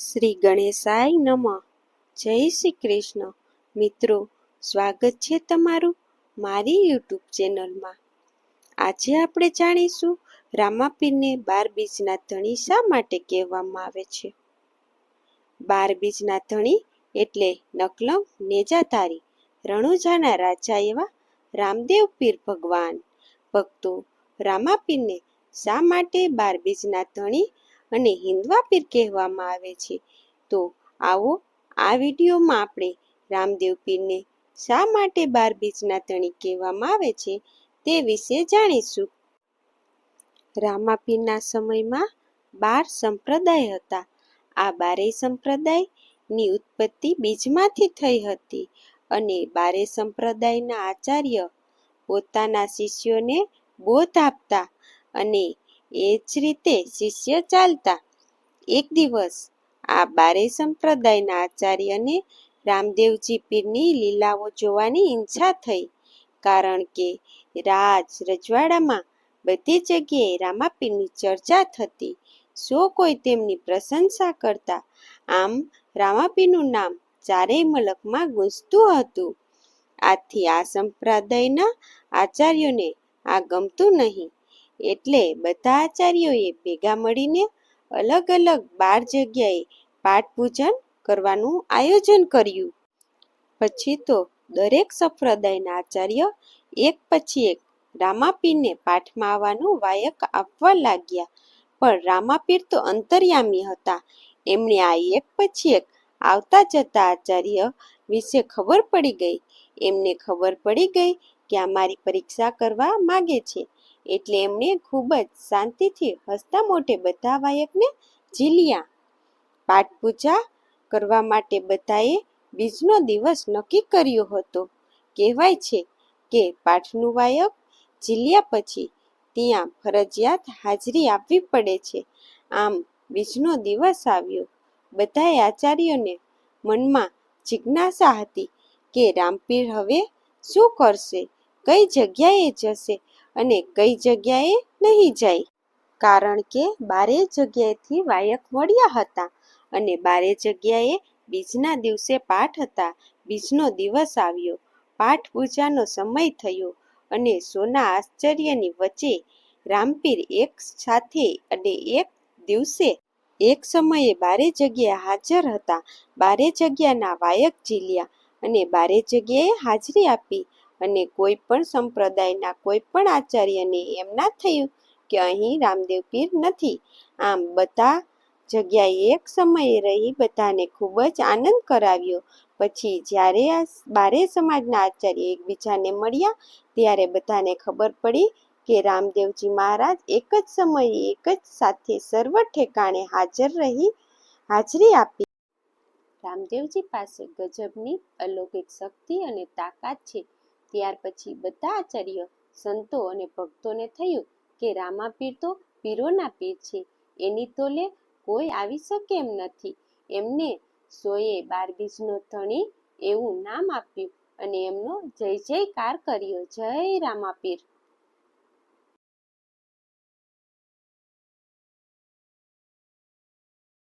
શ્રી ગણેશાય નમ. જય શ્રી કૃષ્ણ. મિત્રો, સ્વાગત છે તમારું મારી યુટ્યુબ ચેનલમાં. આજે આપણે જાણીશું રામાપીરને બાર બીજના ધણી શા માટે કહેવામાં આવે છે? બાર બીજના ધણી એટલે નકલમ, નેજાધારી, રણુજાના રાજા એવા રામદેવ પીર ભગવાન. ભક્તો, રામાપીરને શા માટે બાર બીજના ધણી અને હિન્દવા પીર કહેવામાં આવે છે. તો આવો, આ વિડીયોમાં આપણે રામદેવ પીરને શા માટે બાર બીજના તણી કહેવામાં આવે છે તે વિશે જાણીશું. રામાપીરના સમયમાં બાર સંપ્રદાય હતા. આ બારેય સંપ્રદાયની ઉત્પત્તિ બીજમાંથી થઈ હતી અને બારે સંપ્રદાયના આચાર્ય પોતાના શિષ્યોને બોધ આપતા અને એ જ રીતે શિષ્ય ચાલતા. એક દિવસ આ બારે સંપ્રદાયના આચાર્યને રામદેવજી પીરની લીલાઓ જોવાની ઈચ્છા થઈ, કારણ કે રાજ રજવાડામાં બધી જગ્યાએ રામાપીરની ચર્ચા થતી. સૌ કોઈ તેમની પ્રશંસા કરતા? આમ રામાપીરનું નામ ચારેય મલકમાં ગુંજતું હતું. આથી આ સંપ્રદાયના આચાર્યોને આ ગમતું નહીં. એટલે બધા આચાર્યોએ ભેગા મળીને અલગ અલગ બાર જગ્યાએ પાઠ પૂજન કરવાનું આયોજન કર્યું. પછી તો દરેક સંપ્રદાયના આચાર્ય એક પછી એક રામાપીરને પાઠમાં આવવાનું વાયક આપવા લાગ્યા. પણ રામાપીર તો અંતર્યામી હતા. એમણે આ એક પછી એક આવતા જતા આચાર્ય વિશે ખબર પડી ગઈ. એમને ખબર પડી ગઈ કે આ મારી પરીક્ષા કરવા માગે છે. એટલે એમણે ખૂબ જ શાંતિથી હસતા મોઢે બધા વાયકને ઝીલ્યા. પાઠ પૂજા કરવા માટે બધાએ બીજનો દિવસ નક્કી કર્યો હતો. કહેવાય છે કે પાઠનું વાયક ઝીલ્યા પછી ત્યાં ફરજિયાત હાજરી આપવી પડે છે. આમ બીજનો દિવસ આવ્યો. બધાએ આચાર્યોને મનમાં જિજ્ઞાસા હતી કે રામપીર હવે શું કરશે? કઈ જગ્યાએ જશે? અને કઈ જગ્યાએ નહીં જાય. કારણ કે બારે જગ્યાએથી વાયક મળ્યા હતા અને બારે જગ્યાએ બીજના દિવસે પાઠ હતા. બીજનો દિવસ આવ્યો. પાઠ પૂજાનો સમય થયો અને સોના આશ્ચર્યની વચ્ચે રામપીર એક સાથે અને એક દિવસે એક સમયે બારે જગ્યાએ હાજર હતા. બારે જગ્યાના વાયક ઝીલ્યા અને બારે જગ્યાએ હાજરી આપી. અને કોઈ પણ સંપ્રદાયના કોઈ પણ આચાર્યને એમ ના થયું કે અહીં રામદેવ પીર નથી. આમ બધા જગ્યાએ એક સમયે રહી બધાને ખૂબ જ આનંદ કરાવ્યો. પછી જ્યારે આ બારે સમાજના આચાર્ય એકબીજાને મળ્યા, ત્યારે બધાને ખબર પડી કે રામદેવજી મહારાજ એક જ સમયે એક જ સાથે સર્વ ઠેકાણે હાજર રહી, હાજરી આપી. રામદેવજી પાસે ગજબની અલૌકિક શક્તિ અને તાકાત છે. ત્યાર પછી બધા આચાર્ય સંતો અને ભક્તોને થયું કે રામાપીર તો પીરોના પીર છે. એની તો લે કોઈ આવી શકે એમ નથી. એમને સોએ બારબીજનો ધણી એવું નામ આપ્યું અને એમનો જય જયકાર કર્યો. જય રામાપીર